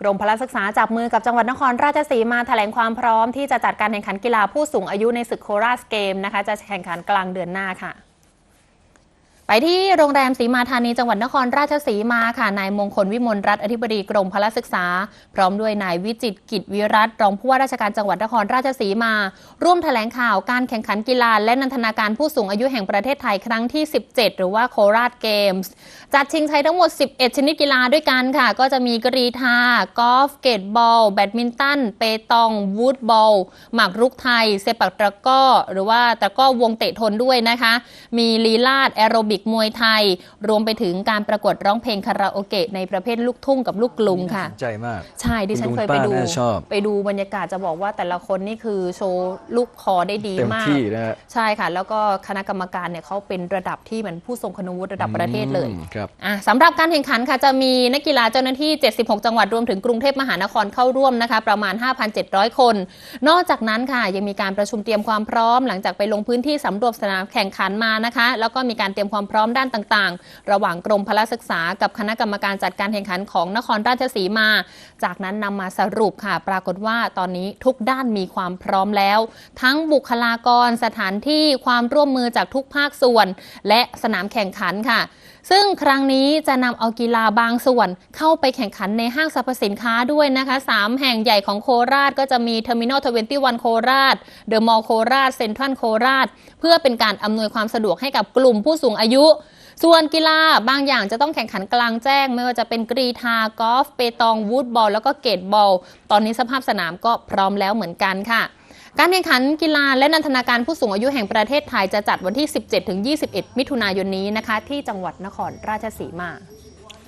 กรมพละศึกษาจับมือกับจังหวัดนครราชสีมาแถลงความพร้อมที่จะจัดการแข่งขันกีฬาผู้สูงอายุในศึกโคราชเกมนะคะ จะแข่งขันกลางเดือนหน้าค่ะ ไปที่โรงแรมศรีมาธานีจังหวัดนครราชสีมาค่ะ นายมงคลวิมลรัตน์อธิบดีกรมพละศึกษา พร้อมด้วยนายวิจิตกิจวิรัตรองผู้ว่าราชการจังหวัดนครราชสีมา ร่วมแถลงข่าวการแข่งขันกีฬาและนันทนาการผู้สูงอายุแห่งประเทศไทยครั้งที่ 17 หรือว่าโคราชเกมส์ จัดชิงชัยทั้งหมด 11 ชนิดกีฬาด้วยกันค่ะ ก็จะมีกรีธากอล์ฟเกตบอล แบดมินตัน เปตอง วูดบอล หมากรุกไทย เซปักตะก้อ หรือว่าตะก้อวงเตะทนด้วยนะคะ มีลีลาดแอโรบิกมวยไทย รวมไปถึงการประกวดร้องเพลงคาราโอเกะในประเภทลูกทุ่งกับลูกกรุงค่ะน่าสนใจมาก ใช่ดิฉันเคยไปคุณลุดูงป้าน่าชอบไปดูบรรยากาศจะบอกว่าแต่ละคนนี่คือโชว์ลูกคอได้ดีเต็มมากที่นะฮะใช่ค่ะ แล้วก็คณะกรรมการเนี่ยเขาเป็นระดับที่เหมือนผู้ทรงคุณวุฒิระดับประเทศเลยอืมครับอะสำหรับการแข่งขันค่ะจะมีนักกีฬาเจ้าหน้าที่ 76 จังหวัดรวมถึงกรุงเทพมหานครเข้าร่วมนะคะประมาณ 5,700 คน นอกจากนั้นค่ะยังมีการประชุมเตรียมความพร้อม หลังจากไปลงพื้นที่สำรวจสนามแข่งขันมานะคะ แล้วก็มีการเตรียมความพร้อมด้านต่างๆ ระหว่างกรมพละศึกษากับคณะกรรมการจัดการแข่งขันของนครราชสีมา จากนั้นนำมาสรุปค่ะ ปรากฏว่าตอนนี้ทุกด้านมีความพร้อมแล้ว ทั้งบุคลากรสถานที่ความร่วมมือจากทุกภาคส่วน และสนามแข่งขันค่ะ ซึ่งครั้งนี้จะนำเอากีฬาบางส่วนเข้าไปแข่งขันในห้างสรรพสินค้าด้วยนะคะ 3 แห่งใหญ่ของโคราชก็จะมีเทอร์มินอล21โคราช เดอะมอลล์โคราช เซ็นทรัลโคราช เพื่อเป็นการอำนวยความสะดวกให้กับกลุ่มผู้สูงอายุ ส่วนกีฬาบางอย่างจะต้องแข่งขันกลางแจ้ง ไม่ว่าจะเป็นกรีธากอล์ฟเปตองวูดบอลแล้วก็เกตบอล ตอนนี้สภาพสนามก็พร้อมแล้วเหมือนกันค่ะ การแข่งขันกีฬาและนันทนาการผู้สูงอายุแห่งประเทศไทยจะจัดวันที่ 17-21 มิถุนายนนี้นะคะ ที่จังหวัดนครราชสีมา